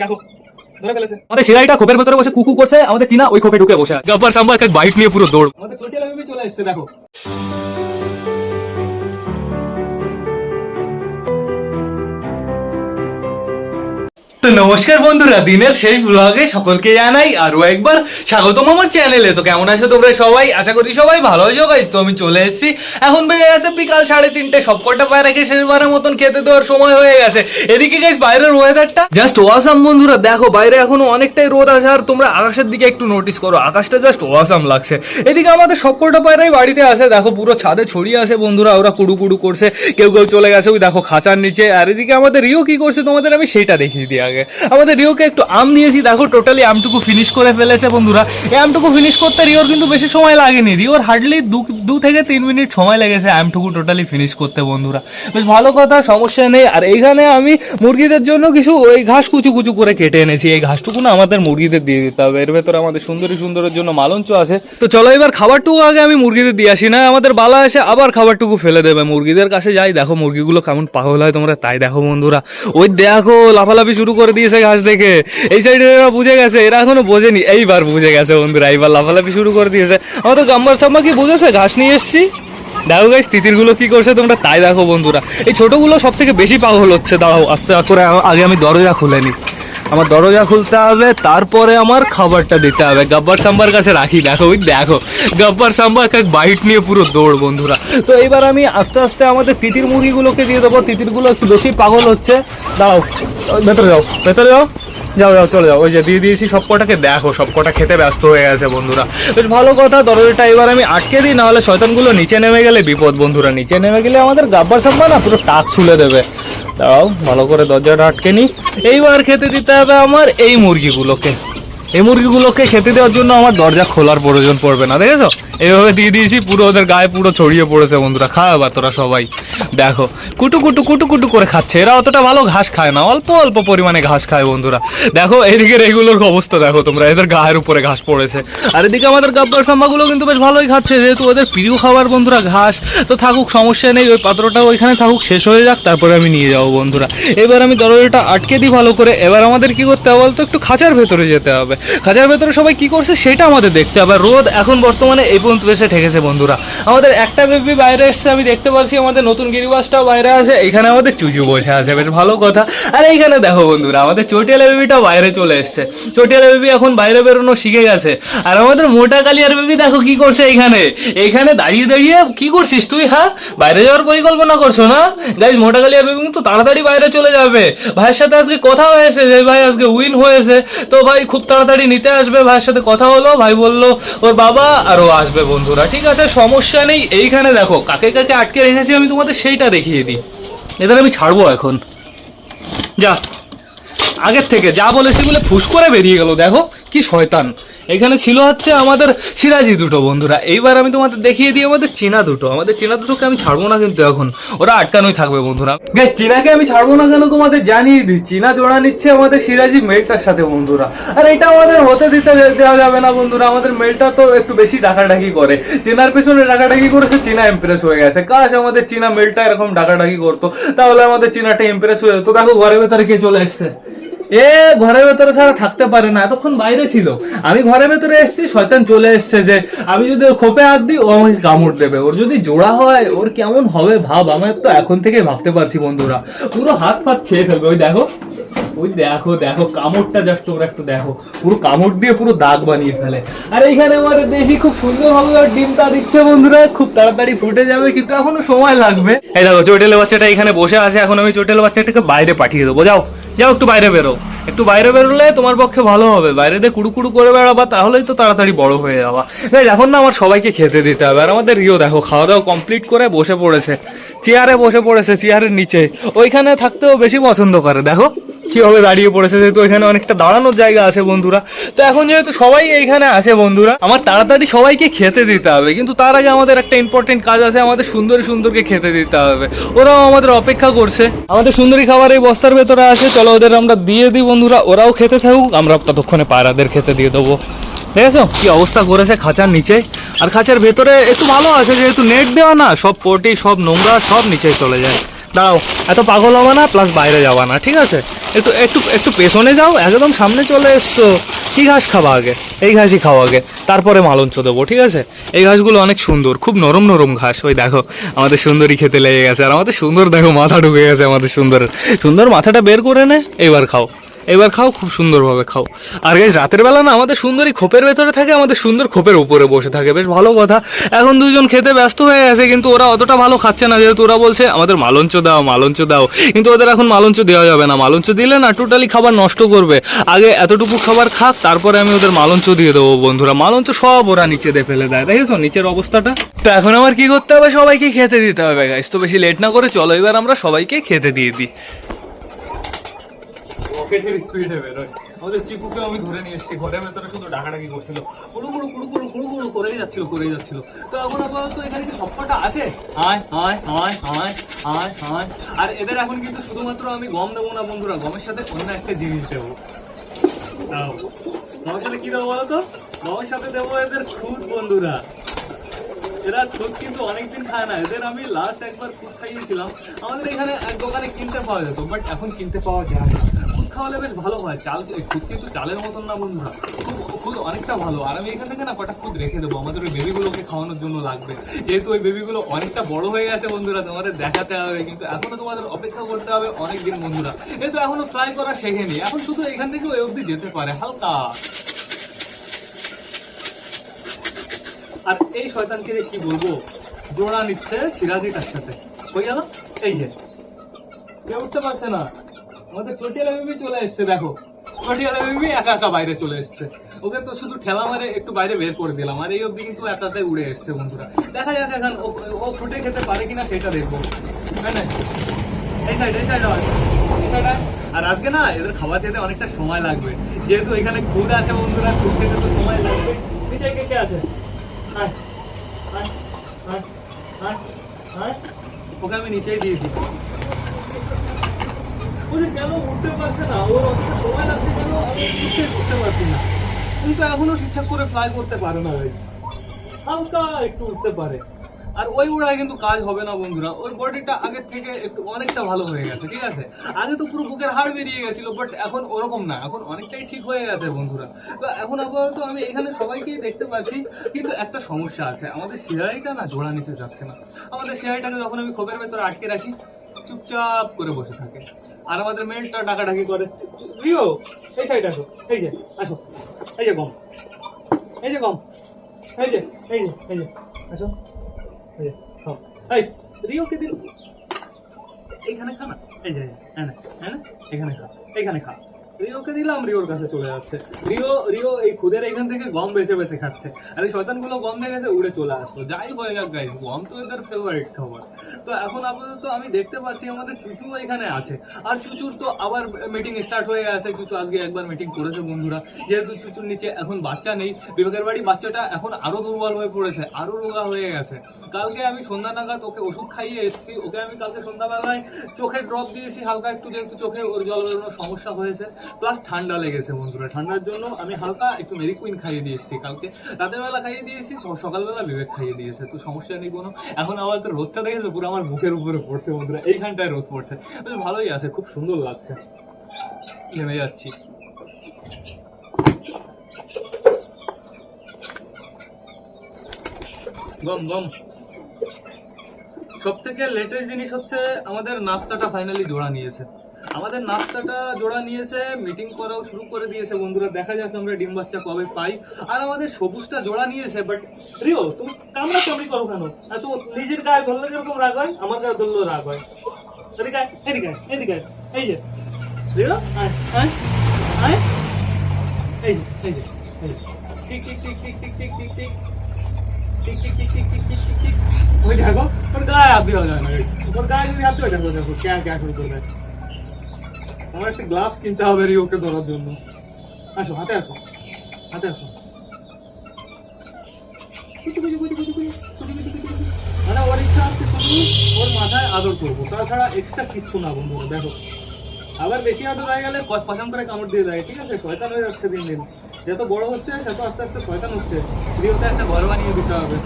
দেখো ধরে ফেলেছে। আমাদের শিরাইটা খোপের ভেতরে বসে কুকু করছে আমাদের চীনা ওই খোপে ঢুকে বসে গাব্বার সাম্বা এক বাইক নিয়ে পুরো দৌড়। আমাদের চলে এসছে দেখো। তো নমস্কার বন্ধুরা, দিনের শেষ ব্লগে সকলকে জানাই আরও একবার স্বাগতম আমার চ্যানেলে তো কেমন আছো তোমরা সবাই? আশা করি সবাই ভালো হয়ে গাইজ তো আমি চলে এসেছি। এখন বেজে গেছে বিকাল সাড়ে তিনটে। সবকটা পায়রাকে শেষবারের মতন খেতে দেওয়ার সময় হয়ে গেছে। এদিকে গাইজ বাইরের ওয়েদারটা জাস্ট ওয়াসাম বন্ধুরা। দেখো, বাইরে এখনও অনেকটাই রোদ আছে। আর তোমরা আকাশের দিকে একটু নোটিস করো। আকাশটা জাস্ট ওয়াসাম লাগছে। এদিকে আমাদের সবকটা পায়রাই বাড়িতে আছে। দেখো, পুরো ছাদে ছড়িয়ে আছে বন্ধুরা। ওরা কুড়ু কুড়ু করছে। কেউ কেউ চলে গেছে। ওই দেখো খাঁচার নিচে। আর এদিকে আমাদের রিও কি করছে তোমাদের আমি সেইটা দেখিয়ে দিই আগে আমাদের রিওকে একটু আম দিয়েছি দেখো টোটালি আমটুকু ফিনিশ করে ফেলেছে বন্ধুরা। এই আমটুকু ফিনিশ করতে রিওর কিন্তু বেশি সময় লাগেনি। রিওর হার্ডলি দু থেকে তিন মিনিট সময় লেগেছে আমটুকু টোটালি ফিনিশ করতে বন্ধুরা। বেশ ভালো কথা, সমস্যা নেই। আর এইখানে আমি মুরগিদের জন্য কিছু ওই ঘাস কুচু কুচু করে কেটে এনেছি। এই ঘাসটুকু না আমাদের মুরগিদের দিয়ে দিতে হবে। এর ভেতরে আমাদের সুন্দরী সুন্দরের জন্য মালঞ্চ আছে। তো চলো এবার খাবারটুকু আগে আমি মুরগিদের দিয়ে আসি। না, আমাদের বালা এসে আবার খাবারটুকু ফেলে দেবে। মুরগিদের কাছে যাই, দেখো মুরগিগুলো কেমন পাগল হয় তোমরা, তাই দেখো বন্ধুরা। ওই দেখো, লাফালাফি শুরু করে দিয়েছে ঘাস দেখে। এই সাইডে এরা বুঝে গেছে, এরা এখনও বোঝেনি। এইবার বুঝে গেছে বন্ধুরা, এইবার লাফালাফি শুরু করে দিয়েছে। আমাদের গাম্বার সাম্বা কি বুঝেছে? ঘাস নিয়ে এসছি। দেখো গাইস তিতিরগুলো কি করছে তোমরা? তাই দেখো বন্ধুরা। এই ছোটগুলো সব থেকে বেশি পাগল হচ্ছে। দাঁড়াও, আস্তে করে আগে আমি দরজা খুলে নিই আমার দরজা খুলতে হবে, তারপরে আমার খাবারটা দিতে হবে। গব্বার সাম্বার কাছে রাখি, দেখো, ওই দেখো। গব্বার সাম্বার এক বাইট নিয়ে পুরো দৌড়, বন্ধুরা। তো এবার আমি আস্তে আস্তে আমাদের তিতির মুরগিগুলোকে দিয়ে দেবো। তিতিরগুলো একটু বেশি পাগল হচ্ছে। দাঁড়াও, ভেতরে যাও ভেতরে যাও। যাও যাও, চলে যাও। ওই যে দিয়ে দিয়েছি সব কটাকে। দেখো, সব কটা খেতে ব্যস্ত হয়ে গেছে বন্ধুরা। বেশ ভালো কথা দরজাটা এবার আমি আটকে দিই, নাহলে শয়তানগুলো নিচে নেমে গেলে বিপদ বন্ধুরা। নিচে নেমে গেলে আমাদের গাব্বার সাম্বা না, পুরো টাক ছুলে দেবে। দাঁড়াও, ভালো করে দরজাটা আটকে নিই। এইবার খেতে দিতে হবে আমার এই মুরগিগুলোকে। এই মুরগিগুলোকে খেতে দেওয়ার জন্য আমার দরজা খোলার প্রয়োজন পড়বে না, দেখেছ? এইভাবে দিয়ে দিয়েছি, পুরো ওদের গায়ে পুরো ছড়িয়ে পড়েছে বন্ধুরা। খাওয়া তোরা সবাই। দেখো, কুটু কুটু কুটু কুটু করে খাচ্ছে। এরা অতটা ভালো ঘাস খায় না, অল্প অল্প পরিমাণে ঘাস খায় বন্ধুরা। দেখো, এদিকে এগুলোর অবস্থা, দেখো তোমরা, এদের গায়ের উপরে ঘাস পড়েছে। আর এদিকে আমাদের গাব্বার সাম্বাগুলো কিন্তু বেশ ভালোই খাচ্ছে, যেহেতু ওদের প্রিয় খাবার বন্ধুরা ঘাস। তো থাকুক, সমস্যা নেই, ওই পাত্রটা ওইখানে থাকুক, শেষ হয়ে যাক, তারপরে আমি নিয়ে যাব বন্ধুরা। এবার আমি দরজাটা আটকে দিই ভালো করে। এবার আমাদের কি করতে হবে বলতো, একটু খাঁচার ভেতরে যেতে হবে। খাঁচার ভেতরে সবাই কি করছে, সেটা আমাদের দেখতে হবে। রোদ এখন বর্তমানে এই পর্যন্ত এসে ঠেকেছে বন্ধুরা। আমাদের একটা বেবি বাইরে এসছে, আমি দেখতে পাচ্ছি আমাদের নতুন গিরিবাসটাও বাইরে আছে এখানে আমাদের চুচু বসে আছে, বেশ ভালো কথা। আর এইখানে দেখো বন্ধুরা, আমাদের চটিয়ালা বেবিটাও বাইরে চলে এসছে। চটিয়ালা বেবি এখন বাইরে বেরোনো শিখে গেছে। আর আমাদের মোটা কালিয়ার বেবি দেখো কি করছে এইখানে। এইখানে দাঁড়িয়ে দাঁড়িয়ে কি করছিস তুই হ্যাঁ? বাইরে যাওয়ার পরিকল্পনা করছ না? গাইজ মোটা কালিয়ার বেবি কিন্তু তাড়াতাড়ি বাইরে চলে যাবে। ভাইয়ের সাথে আজকে কথা হয়েছে, যে ভাই আজকে উইন হয়েছে। তো ভাই খুব তাড়াতাড়ি নিতে আসবে, ভাইয়ের সাথে কথা হলো, ভাই বলল, ওর বাবা আর ও আসবে বন্ধুরা। ঠিক আছে, সমস্যা নেই, এইখানে দেখো, কাকে কাকে আটকে রেখেছি আমি তোমাদের সেইটা দেখিয়ে দিই। এদের আমি ছাড়বো এখন। যা, আগের থেকে, যা বলেছি বলে ফুস করে বেরিয়ে গেল, দেখো, কি শয়তান। এখানে ছিল হচ্ছে আমাদের সিরাজি দুটো, বন্ধুরা। এইবার আমি তোমাদের দেখিয়ে দিই আমাদের চীনা দুটো। আমাদের চীনা দুটোকে আমি ছাড়বো না কিন্তু এখন। ওরা আটকানোই থাকবে, বন্ধুরা। বেশ চীনাকে আমি ছাড়বো না কেন তোমাদের জানিয়ে দিই। চীনা জোড়া নিচ্ছে আমাদের সিরাজি মেলটার সাথে, বন্ধুরা। আর এটা আমাদের হতে দিতে দেওয়া যাবে না, বন্ধুরা। আমাদের মেলটা তো একটু বেশি ডাকাডাকি করে। চীনার পেছনে ডাকাডাকি করেছে, চীনা ইমপ্রেস হয়ে গেছে। কাশ, আমাদের চীনা মেলটা এরকম ডাকাডাকি করতো। তাহলে আমাদের চীনাটা ইমপ্রেস হয়ে যেত। দেখো ঘরের ভেতরে কে চলে এসছে। এ, ঘরের ভেতরে ছাড়া থাকতে পারে না, এতক্ষণ বাইরে ছিল। আমি ঘরের ভেতরে এসেছি, শয়তান চলে এসছে যে, আমি যদি ওর খোপে হাত দিই, ও আমাকে কামড় দেবে। ওর যদি জোড়া হয়, ওর কেমন হবে ভাব আমার তো এখন থেকে ভাবতে পারছি বন্ধুরা। পুরো হাত ফাত খেয়ে ফেলবে। ওই দেখো ওই দেখো দেখো, কামড়টা জাস্ট ওরা একটু দেখো। পুরো কামড় দিয়ে পুরো দাগ বানিয়ে ফেলে। আর এইখানে আমাদের দেশি খুব সুন্দরভাবে ওর ডিমটা দিচ্ছে বন্ধুরা। খুব তাড়াতাড়ি ফুটে যাবে, কিন্তু এখনও সময় লাগবে। এই দেখো চোটেল বাচ্চাটা এখানে বসে আছে। এখন আমি চোটেল বাচ্চাটাকে বাইরে পাঠিয়ে দেবো। যাও। যাও, একটু বাইরে বেরো। একটু বাইরে বেরোলে তোমার পক্ষে ভালো হবে। বাইরে দিয়ে কুড়ু কুড়ু করে বেড়াবা, তাহলেই তো তাড়াতাড়ি বড় হয়ে যাওয়া তাই এখন না, আমার সবাইকে খেতে দিতে হবে। আর আমাদের রিও, দেখো খাওয়া দাওয়া কমপ্লিট করে বসে পড়েছে। চেয়ারে বসে পড়েছে, চেয়ারের নিচে। ওইখানে থাকতেও বেশি পছন্দ করে, দেখো। কীভাবে দাঁড়িয়ে পড়েছে যেহেতু এখানে অনেকটা দাঁড়ানোর জায়গা আছে বন্ধুরা। তো এখন যেহেতু সবাই এইখানে আছে বন্ধুরা, আমার তাড়াতাড়ি সবাইকে খেতে দিতে হবে। কিন্তু তার আগে আমাদের একটা ইম্পর্টেন্ট কাজ আছে, আমাদের সুন্দরী সুন্দরকে খেতে দিতে হবে। ওরাও আমাদের অপেক্ষা করছে। আমাদের সুন্দরী খাবার এই বস্তার ভেতরে আছে, চলো ওদের আমরা দিয়ে দিই বন্ধুরা। ওরাও খেতে থাকুক, আমরা ততক্ষণে পায়রাদের খেতে দিয়ে দেবো। ঠিক আছে কি অবস্থা করেছে খাঁচার নিচে? আর খাঁচার ভেতরে একটু ভালো আছে, যেহেতু নেট দেওয়া না, সব পটি, সব নোংরা, সব নিচে চলে যায়। দাঁড়াও, এত পাগল হবে না প্লাস বাইরে যাবা না, ঠিক আছে? একটু একটু একটু পেছনে যাও, একদম সামনে চলে এসছো। কী ঘাস খাওয়া আগে? এই ঘাসই খাওয়া আগে। তারপরে মালঞ্চ দেবো, ঠিক আছে? এই ঘাসগুলো অনেক সুন্দর, খুব নরম নরম ঘাস। ওই দেখো, আমাদের সুন্দরী খেতে লেগে গেছে। আর আমাদের সুন্দর, দেখো, মাথা ঢুকে গেছে আমাদের সুন্দর সুন্দর মাথাটা বের করে নে, এইবার খাও। এবার খাও, খুব সুন্দরভাবে খাও। আর গাইজ রাতের বেলা না আমাদের সুন্দরী খোপের ভেতরে থাকে, আমাদের সুন্দর খোপের উপরে বসে থাকে, বেশ ভালো কথা। এখন দুজন খেতে ব্যস্ত হয়ে গেছে কিন্তু ওরা অতটা ভালো খাচ্ছে না, যেহেতু ওরা বলছে, আমাদের মালঞ্চ দাও মালঞ্চ দাও। কিন্তু ওদের এখন মালঞ্চ দেওয়া যাবে না। মালঞ্চ দিলে না টোটালি খাবার নষ্ট করবে। আগে এতটুকু খাবার খাক, তারপরে আমি ওদের মালঞ্চ দিয়ে দেবো, বন্ধুরা। মালঞ্চ সব ওরা নিচে দিয়ে ফেলে দেয়, দেখেছ? নিচের অবস্থাটা। তো এখন আমার কি করতে হবে? সবাইকে খেতে দিতে হবে গাইজ তো বেশি লেট না করে চলো, এবার আমরা সবাইকে খেতে দিয়ে দিই। স্পিডে বেরোয় আমাদের চিকুকে আমি ধরে নিয়ে এসেছি ঘরের ভেতরে শুধু ডাকাডাকি করছিল। কুড়ু কুড়ু কুড়ু কুড়ু কুড়ু কুড়ু করেই যাচ্ছিল করেই যাচ্ছিল। তো এখন আপাতত এখানে কি সবকটা আছে? হায় হায় হায় হায় হায় হায়। আর এদের এখন কিন্তু শুধুমাত্র আমি গম দেবো না বন্ধুরা গমের সাথে অন্য একটা জিনিস দেবো। গমের সাথে কি দেবো বলো তো? গমের সাথে দেবো এদের খুদ বন্ধুরা। এরা খুদ কিন্তু অনেকদিন খায় না। এদের আমি লাস্ট একবার খুদ খাইয়েছিলাম। আমাদের এখানে এক দোকানে কিনতে পাওয়া যেত বাট এখন কিনতে পাওয়া যায় না। খাওয়ালে বেশ ভালো হয়। চাল খুদ কিন্তু চালের মতন না বন্ধুরা। খুব খুদ অনেকটা ভালো। আর আমি এখান থেকে না কটা খুদ রেখে দেবো। আমাদের ওই বেবিগুলোকে খাওয়ানোর জন্য লাগবে। যেহেতু ওই বেবিগুলো অনেকটা বড় হয়ে গেছে বন্ধুরা, তোমাদের দেখাতে হবে। কিন্তু এখনও তোমাদের অপেক্ষা করতে হবে অনেক দিন বন্ধুরা যেহেতু এখনও ফ্লাই করা শেখেনি। এখন শুধু এখান থেকে ওই অবধি যেতে পারে। হালকা। আর এই শয়তানকে কি বলব? জোড়া নিচ্ছে সিরাজিটার সাথে। হয়ে গেল? এই যে। কেউ উঠতে পারছে না। আমাদের চটিয়ালা বেবি চলে এসছে দেখো। চটিয়ালা বেবি একা একা বাইরে চলে এসছে। ওকে তো শুধু ঠেলা মারে একটু বাইরে বের করে দিলাম আর এই অবধি কিন্তু একাতে উড়ে এসছে বন্ধুরা। দেখা যাক এখন ও- ফুটে খেতে পারে কিনা সেটা দেখব। না? এই সাইড এই সাইড এই সাইড আর আজকে না এদের খাবার খেতে অনেকটা সময় লাগবে। যেহেতু এখানে খুদ আছে বন্ধুরা খুদ খেতে তো সময় লাগবে। নিচে কে কে আছে? আয়, আয়, আয়, আয়। ওকে আমি নিচেই দিয়েছি ও কেন উঠতে পারছে না। ওর অতটা সময় লাগছে কেন আমি উঠতে উঠতে পারছি না। কিন্তু এখনও ঠিকঠাক করে ফ্লাই করতে পারে না ভাই হালকা একটু উঠতে পারে। আর ওই উড়ায় কিন্তু কাজ হবে না বন্ধুরা। ওর বডিটা আগের থেকে একটু অনেকটা ভালো হয়ে গেছে, ঠিক আছে? আগে তো পুরো বুকের হাড় বেরিয়ে গেছিল বাট এখন ওরকম না। এখন অনেকটাই ঠিক হয়ে গেছে বন্ধুরা। তো এখন আপাতত আমি এখানে সবাইকেই দেখতে পাচ্ছি, কিন্তু একটা সমস্যা আছে। আমাদের শিরাইটা না জোড়া নিতে যাচ্ছে না। আমাদের শিরাইটাকে যখন আমি খোপের ভেতরে আটকে রাখি, চুপচাপ করে বসে থাকে। আর আমাদের মেলটা ডাকাডাকি করে। রিও এই সাইড আসো, এই যে, আসো, এই যে গম, এই যে গম, এই যে এই যে এই যে, আসো, এই যে খাও এই রিওকে দিন এইখানে খা না, এই যে হ্যাঁ হ্যাঁ এখানে খা এখানে খা। রিওকে দিলাম, রিওর কাছে চলে যাচ্ছে। রিও রিও এই খুদের এখান থেকে গম বেছে বেছে খাচ্ছে। আর এই শয়তানগুলো গম উড়ে চলে আসলো। যাই হয়ে যাক গাইস গম তো এদের ফেভারিট খাবার। তো এখন আপাতত আমি দেখতে পাচ্ছি আমাদের চুচুও এখানে আছে। আর চুচুর তো আবার মিটিং স্টার্ট হয়ে গেছে। চুচু আজকে একবার মিটিং করেছে বন্ধুরা। যেহেতু চুচুর নিচে এখন বাচ্চা নেই, বিবেকের বাড়ি বাচ্চাটা এখন আরও দুর্বল হয়ে পড়েছে, আরও রোগা হয়ে গেছে। কালকে আমি সন্ধ্যা নাগাদ ওকে ওষুধ খাইয়ে এসেছি। ওকে আমি কালকে সন্ধ্যাবেলায় চোখে ড্রপ দিয়েছি, হালকা একটু যেহেতু চোখে ওর জল সমস্যা হয়েছে। প্লাস ঠান্ডা লেগেছে বন্ধুরা, ঠান্ডার জন্য আমি হালকা একটু মেরিকুইন খাইয়ে দিয়ে এসেছি কালকে। রাতের বেলা খাইয়ে দিয়েছি সকালবেলা বিবেক খাইয়ে দিয়েছে তো সমস্যা নেই কোনো। এখন আবার তো রোদটা দেখেছে পুরো আমার বুকের উপরে পড়ছে বন্ধুরা। এইখানটায় রোদ পড়ছে। ভালোই আছে, খুব সুন্দর লাগছে। নেমে যাচ্ছি। গম গম। সব থেকে লেটেস্ট জিনিস হচ্ছে আমাদের নাস্তাটা ফাইনালি জোড়া নিয়েছে আমাদের নাস্তাটা জোড়া নিয়েছে মিটিং করাও শুরু করে দিয়েছে বন্ধুরা দেখা যাক আমরা ডিম বাচ্চা কবে পাই আর আমাদের সবুজটা জোড়া নিয়েছে বাট রিও তুমি কামড়া কামড়ি করো কেন আর তো নিজের গায়ে ধরলে যেরকম রাগ হয় আমার গায়ে ধরলেও রাগ হয় এদিকে এদিকে এদিকে। এই যে রিও আয় আয় আয় এই যে এই যে এই যে tick tick tick tick tick tick tick tick tick tick tick tick tick tick দেখো, তোর গায়ে হাত তোর গায়ে যদি হাত দেখো, ক্যা ক্যা শুরু করবে। আমার একটা গ্লাভস কিনতে হবে রে ওকে ধরার জন্য। আসো, হাতে আসো হাতে আসো। মানে ওর ইচ্ছা ওর মাথায় আদর করব, তাছাড়া এক্সট্রা কিচ্ছু না দেখো। আবার বেশি আদর হয়ে গেলে পছন্দ করে কামড় দিয়ে দেয়, ঠিক আছে? শয়তান হয়ে যাচ্ছে দিন দিন। যত বড় হচ্ছে সে তো আস্তে আস্তে শয়তান হচ্ছে। একটা ঘর বানিয়ে দিতে হবে।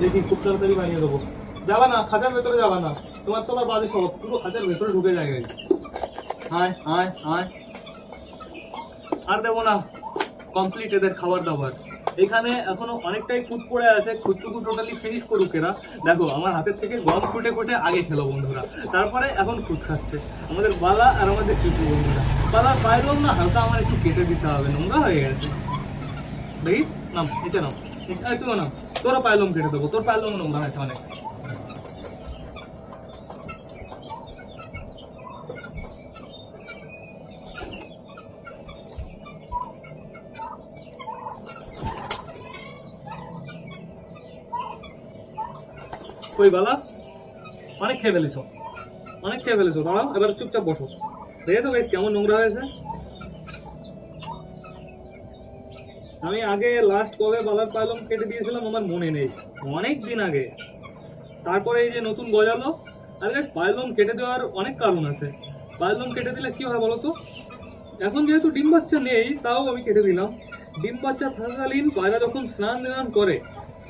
দেখি খুব তাড়াতাড়ি বানিয়ে দেবো। যাবা না, খাঁচার ভেতরে যাবা না। তোমার তো আবার বাজে সব, পুরো খাঁচার ভেতরে ঢুকে যায় গেছে আয় আয় আয়। আর দেবো না কমপ্লিট এদের খাবার দাবার। এখানে এখনও অনেকটাই খুঁত পড়ে আছে খুঁতটুকু টোটালি ফিনিশ করুক এরা। দেখো, আমার হাতের থেকে গম ফুটে ফুটে আগে খেলো বন্ধুরা। তারপরে এখন খুঁত খাচ্ছে। আমাদের বালা আর আমাদের চুচু বন্ধুরা। বালা পাইলাম না, হালকা আমার একটু কেটে দিতে হবে নোংরা হয়ে গেছে। দেখি, নাম, নিচে নাম। আয় তুইও নাম তোরা পাইলম কেটে দেবো। তোর পাইলম নোংরা হয়েছে অনেক। কই বালা? অনেক খেয়ে ফেলেছো। অনেক খেয়ে ফেলেছো। দাঁড়াও, এবার চুপচাপ বসো। দেখেছ গাইস কেমন নোংরা হয়েছে? আমি আগে লাস্ট কবে বালার পালম কেটে দিয়েছিলাম, আমার মনে নেই। অনেক দিন আগে। তারপরে এই যে নতুন গজালো, আর পায়লম কেটে দেওয়ার অনেক কারণ আছে। পায়লম কেটে দিলে কী হয় বলো তো এখন যেহেতু ডিম বাচ্চা নেই, তাও আমি কেটে দিলাম। ডিম বাচ্চা থাকাকালীন পায়রা যখন স্নান নিরান করে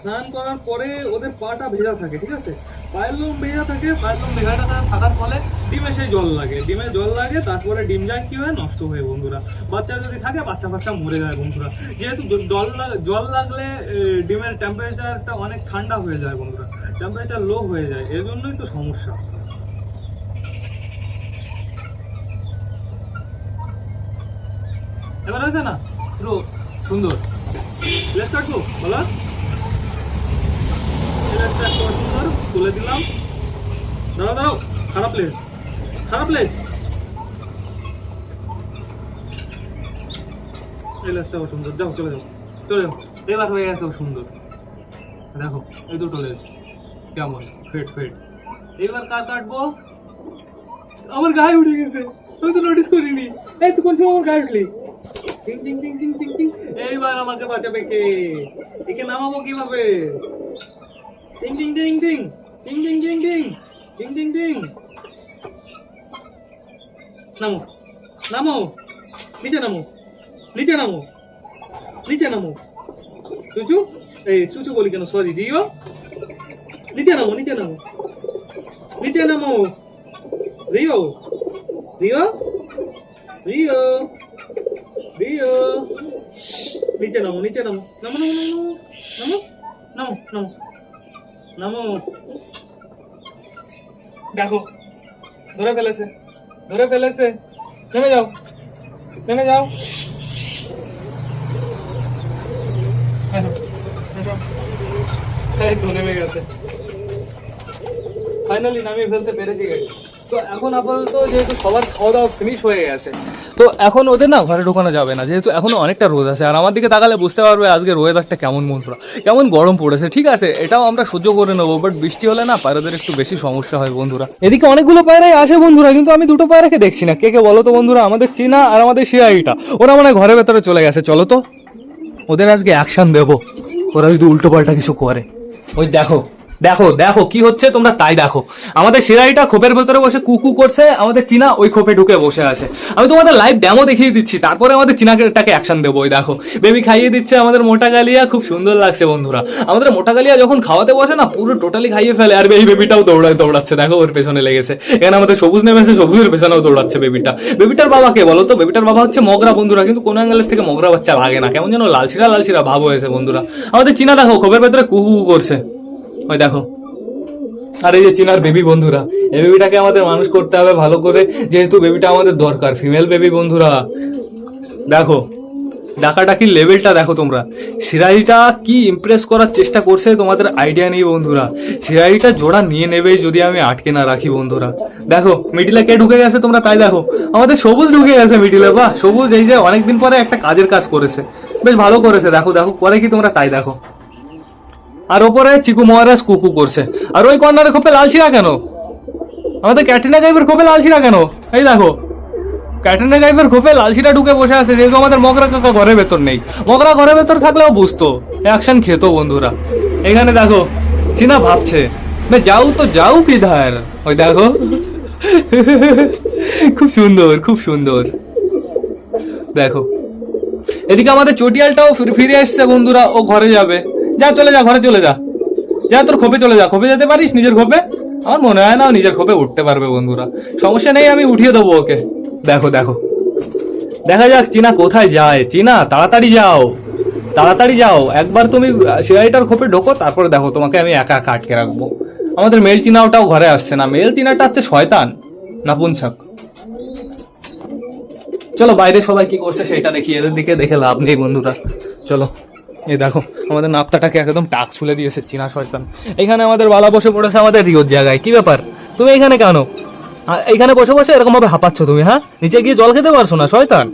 স্নান করার পরে ওদের পাটা ভেজা থাকে, ঠিক আছে? পায়ের লোম ভেজা থাকে, পায়ের লোম ভেজাটা থাকার ফলে ডিমে সেই জল লাগে। ডিমে জল লাগে, তারপরে ডিম যায়, কি হয়? নষ্ট হয়ে বন্ধুরা। বাচ্চা যদি থাকে, বাচ্চা বাচ্চা মরে যায়, বন্ধুরা। যেহেতু জল জল লাগলে ডিমের টেম্পারেচারটা অনেক ঠান্ডা হয়ে যায়, বন্ধুরা। টেম্পারেচার লো হয়ে যায় এর জন্যই তো সমস্যা। এবার আছে না? পুরো সুন্দর। কাটবো বলো। সুন্দর তুলে দিলাম। দাঁড়াও দাঁড়াও, খারাপ লেস খারাপ লেস এই লেসটা সুন্দর, যাও, চলে যাও চলে যাও। এবার হয়ে গেছে সুন্দর। দেখো, এই দুটো লেস কেমন ফেট ফেট এবার কার কাটবো? আমার গায়ে উঠে গেছে, আমি তো নোটিস করিনি। এই তুই কোন সময় আমার গায়ে উঠলি? এইবার আমাকে বাঁচাবে কে? একে নামাবো কীভাবে? টিং টিং টিং টিং টিং টিং টিং টিং টিং টিং টিং নামো নামো নিচে নামো নিচে নামো নিচে নামো চুচু এই চুচু বলি কেন সরি দিও নিচে নামো নিচে নামো নিচে নামো রিও রিও রিও রিও নিচে নামো নিচে নামো নামো নামো নামো নামো নামো নামো দেখো ধরে ফেলেছে ধরে ফেলেছে নেমে যাও নেমে যাও এসো, এসো। এই তো নেমে গেছে ফাইনালি নামিয়ে ফেলতে পেরেছি গাড়ি তো এখন আপাতত যেহেতু সবার খাওয়া দাওয়া ফিনিশ হয়ে গেছে, তো এখন ওদের না ঘরে ঢোকানো যাবে না, যেহেতু এখনও অনেকটা রোদ আছে। আর আমার দিকে তাকালে বুঝতে পারবে আজকের ওয়েদারটা কেমন বন্ধুরা। কেমন গরম পড়েছে, ঠিক আছে? এটাও আমরা সহ্য করে নেব বাট বৃষ্টি হলে না পায়রাদের একটু বেশি সমস্যা হয় বন্ধুরা। এদিকে অনেকগুলো পায়রাই আসে বন্ধুরা, কিন্তু আমি দুটো পায়রাকে দেখছি না। কে কে বলো তো বন্ধুরা? আমাদের চীনা আর আমাদের শিয়াইটা ওরা মানে ঘরের ভেতরে চলে গেছে, চলো তো। ওদের আজকে অ্যাকশন দেবো। ওরা যদি উল্টো পাল্টা কিছু করে। ওই দেখো দেখো দেখো, কি হচ্ছে? তোমরা তাই দেখো। আমাদের সিরাইটা খোপের ভেতরে বসে কুকু করছে, আমাদের চীনা ওই খোপে ঢুকে বসে আছে। আমি তোমাদের লাইভ ড্যামো দেখিয়ে দিচ্ছি, তারপরে আমাদের চীনাটাকে অ্যাকশন দেবো, ওই দেখো। বেবি খাইয়ে দিচ্ছে আমাদের মোটা গালিয়া, খুব সুন্দর লাগছে বন্ধুরা। আমাদের মোটা গালিয়া যখন খাওয়াতে বসে না, পুরো টোটালি খাইয়ে ফেলে, আর এই বেবিটাও দৌড়ায়, দৌড়াচ্ছে। দেখো, ওর পেছনে লেগেছে। এখানে আমাদের সবুজ নেমেছে সবুজের পেছনেও দৌড়াচ্ছে বেবিটা বেবিটার বাবা কে বলো তো? বেবিটার বাবা হচ্ছে মগরা বন্ধুরা, কিন্তু কোন অ্যাঙ্গেলের থেকে মগরা বাচ্চা লাগে না। কেমন যেন লালচিরা লালচিরা ভাব হয়েছে বন্ধুরা। আমাদের চীনা দেখো, খোপের ভেতরে কুকু করছে। ওই দেখো। আর এই যে চিনার বেবি বন্ধুরা, এই বেবিটাকে আমাদের মানুষ করতে হবে ভালো করে, যেহেতু বেবিটা আমাদের দরকার ফিমেল বেবি বন্ধুরা। দেখো ডাকাডাকির লেভেলটা দেখো তোমরা। সিরাইটা কি ইমপ্রেস করার চেষ্টা করছে তোমাদের আইডিয়া নেই বন্ধুরা। সিরাইটা জোড়া নিয়ে নেবেই যদি আমি আটকে না রাখি বন্ধুরা। দেখো মিডিলে কে ঢুকে গেছে তোমরা তাই দেখো। আমাদের সবুজ ঢুকে গেছে মিডিলে বাহ! সবুজ এই যে অনেকদিন পরে একটা কাজের কাজ করেছে। বেশ ভালো করেছে, দেখো দেখো, করে কি তোমরা তাই দেখো। আর ওপরে চিকু মহারাজ কুকু করছে। আর ওই কর্নারে খোপে লালচিরা কেন? আমাদের ক্যাটরিনা গাইবের খোপে লালচিরা কেন? এই দেখো, ক্যাটরিনা গাইবের খোপে লালচিরা ঢুকে বসে আছে, যেহেতু আমাদের মগরা কাকা ঘরের ভেতর নেই। মগরা ঘরের ভেতর থাকলেও বুঝতো অ্যাকশন খেত বন্ধুরা। এখানে দেখো চিনা ভাবছে, না, যাও তো, যাও কিধার ওই দেখো, খুব সুন্দর খুব সুন্দর। দেখো, এদিকে আমাদের চটিয়ালটাও ফিরে এসছে বন্ধুরা, ও ঘরে যাবে। যা চলে যা, ঘরে চলে যা। যা তোর খোপে চলে যা। খোপে যেতে পারিস নিজের খোপে আমার মনে হয় না ও নিজের খোপে উঠতে পারবে বন্ধুরা। সমস্যা নেই, আমি উঠিয়ে দেবো ওকে। দেখো দেখো। দেখা যাক, চীনা কোথায় যায়? চীনা, তাড়াতাড়ি যাও। তাড়াতাড়ি যাও। একবার তুমি শিরাইটার খোপে ঢোকো, তারপরে দেখো তোমাকে আমি একা একা আটকে রাখব। আমাদের মেল চীনাওটাও ঘরে আসছে না। মেল চীনাটা হচ্ছে শয়তান না পুঞ্ছাক চলো, বাইরে সবাই কি করছে সেটা দেখি, এদের দিকে দেখে লাভ নেই বন্ধুরা। চলো। এই দেখো, আমাদের নাপ্তাটাকে একদম টাক ছুলে দিয়েছে চীনা শয়তান। এখানে আমাদের বালা বসে পড়েছে আমাদের রিওর জায়গায়, কি ব্যাপার? তুমি এখানে কেন? এইখানে বসে বসে এরকম ভাবে হাঁপাচ্ছ তুমি হ্যাঁ? নিচে গিয়ে জল খেতে পারছ না, শয়তান।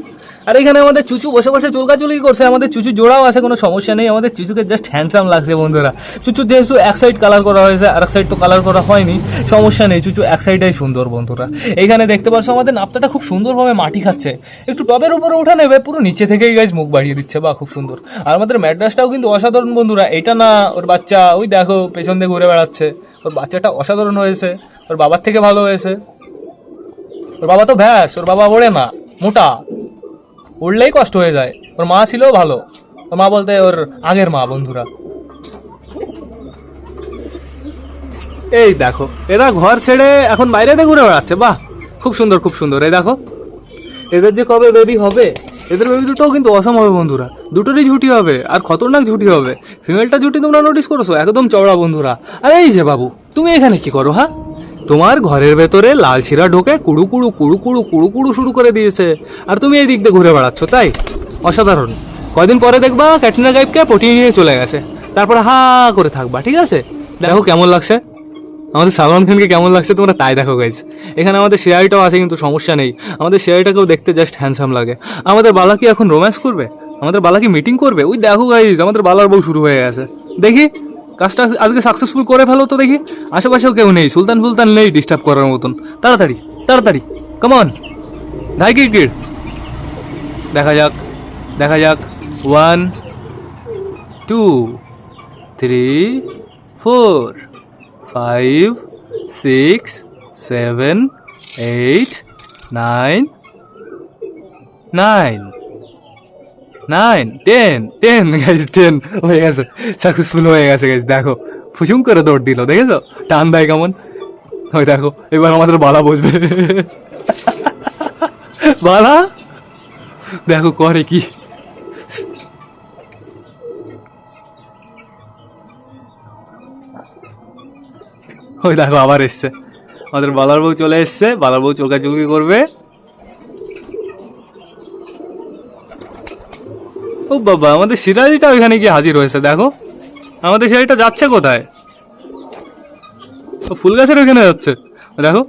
আর এখানে আমাদের চুচু বসে বসে চুলকাচুলি করছে, আমাদের চুচু জোড়াও আছে, কোনো সমস্যা নেই, আমাদের চুচুকে জাস্ট হ্যান্ডসাম লাগছে বন্ধুরা। চুচু যেহেতু এক সাইড কালার করা হয়েছে আর এক সাইড তো কালার করা হয়নি, সমস্যা নেই, চুচু এক সাইডেই সুন্দর বন্ধুরা। এখানে দেখতে পাচ্ছ আমাদের নাপ্তাটা খুব সুন্দরভাবে মাটি খাচ্ছে। একটু টবের উপরে উঠে নেবে, পুরো নিচে থেকেই গাইজ মুখ বাড়িয়ে দিচ্ছে বা খুব সুন্দর। আর আমাদের ম্যাড্রাসটাও কিন্তু অসাধারণ বন্ধুরা, এটা না, ওর বাচ্চা, ওই দেখো, পেছন দিয়ে ঘুরে বেড়াচ্ছে। ওর বাচ্চাটা অসাধারণ হয়েছে, ওর বাবার থেকে ভালো হয়েছে। ওর বাবা তো ভ্যাস, ওর বাবা ওড়ে না, মোটা। উড়লেই কষ্ট হয়ে যায়। ওর মা ছিল ভালো। ওর মা বলতে ওর আগের মা, বন্ধুরা। এই দেখো এরা ঘর ছেড়ে এখন বাইরেতে ঘুরে বেড়াচ্ছে, বাহ! খুব সুন্দর খুব সুন্দর। এই দেখো, এদের যে কবে বেবি হবে, এদের বেবি দুটোও কিন্তু অসম হবে, বন্ধুরা। দুটোরই ঝুটি হবে, আর খতরনাক ঝুটি হবে। ফিমেলটা ঝুটি তোমরা নোটিস করেছ? একদম চওড়া, বন্ধুরা। আরে এই যে বাবু, তুমি এখানে কি করো হ্যাঁ? তোমার ঘরের ভেতরে লাল শিরা ঢোকে কুড়ু কুড়ু কুড়ু কুড়ু কুড়ু কুড়ু শুরু করে দিয়েছে। আর তুমি এই দিক দিয়ে ঘুরে বেড়াচ্ছ, তাই? অসাধারণ। কয়দিন পরে দেখবা ক্যাটরিনা গাইবকে পটিয়ে নিয়ে চলে গেছে। তারপরে হা করে থাকবা, ঠিক আছে? দেখো কেমন লাগছে। আমাদের সালমান খানকে কেমন লাগছে তোমরা তাই দেখো গাইজ এখানে আমাদের শেয়ারিটাও আছে, কিন্তু সমস্যা নেই। আমাদের শেয়ারিটাকেও দেখতে জাস্ট হ্যান্ডসাম লাগে। আমাদের বালা কি এখন রোম্যান্স করবে? আমাদের বালা কি মিটিং করবে? ওই দেখো গাইজ আমাদের বালার বউ শুরু হয়ে গেছে। দেখি। কাজটা আজকে সাকসেসফুল করে ফেলো তো দেখি। আশেপাশেও কেউ নেই, সুলতান ফুলতান নেই ডিস্টার্ব করার মতন। তাড়াতাড়ি তাড়াতাড়ি কমন ধাই কিট দেখা যাক দেখা যাক। One two three four five six seven eight nine nine nine ten ten guys ten হয়ে গেছে। সাকসেসফুল হয়ে গেছে গাইজ দেখো। ফুসুম করে দৌড় দিল, দেখেছ? টান দেয় কেমন? ওই দেখো। এবার আমাদের বালা বসবে। বালা? দেখো, করে কি? ওই দেখো, আবার এসছে। আমাদের বালার বউ চলে এসছে, বালার বউ চোখাচুকি করবে। ও বাবা, আমাদের সিরাজিটা ওইখানে গিয়ে হাজির হয়েছে, দেখো। আমাদের সিরাজিটা যাচ্ছে কোথায়? ফুল গাছের ওইখানে যাচ্ছে, দেখো।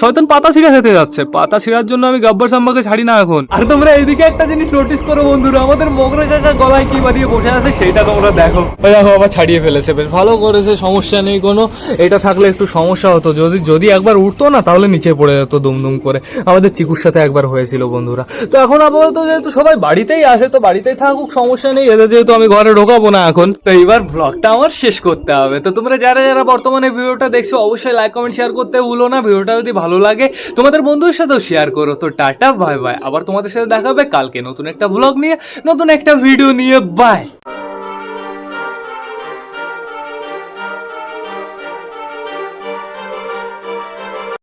শয়তান পাতা ছিঁড়ে খেতে যাচ্ছে। পাতা ছিঁড়ার জন্য আমি গাব্বার সাম্বাকে ছাড়ি না এখন। আর তোমরা এইদিকে একটা জিনিস নোটিস করো বন্ধুরা আমাদের মগরা কাকা গলায় কি বাঁধিয়ে বসে আছে সেটা তোমরা দেখো। দেখো আবার ছাড়িয়ে ফেলেছে বেশ ভালো করেছে সমস্যা নেই কোনো। এটা থাকলে একটু সমস্যা হতো। যদি যদি একবার উঠতো না তাহলে নিচে পড়ে যেত দুমদুম করে। আমাদের চিকুর সাথে একবার হয়েছিল বন্ধুরা। তো এখন আপাতত যেহেতু সবাই বাড়িতেই আসে তো বাড়িতেই থাকুক সমস্যা নেই। এদের যেহেতু আমি ঘরে ঢোকাবো না এখন। তো এইবার ব্লগটা আমার শেষ করতে হবে। তো তোমরা যারা যারা বর্তমানে ভিডিওটা দেখছ অবশ্যই লাইক কমেন্ট শেয়ার করতে ভুলো না। ভিডিওটা যদি ভালো লাগে। তোমাদের বন্ধুর সাথেও শেয়ার করো। তো টাটা বাই বাই আবার তোমাদের সাথে দেখাবে কালকে নতুন একটা ব্লগ নিয়ে, নতুন একটা ভিডিও নিয়ে। বাই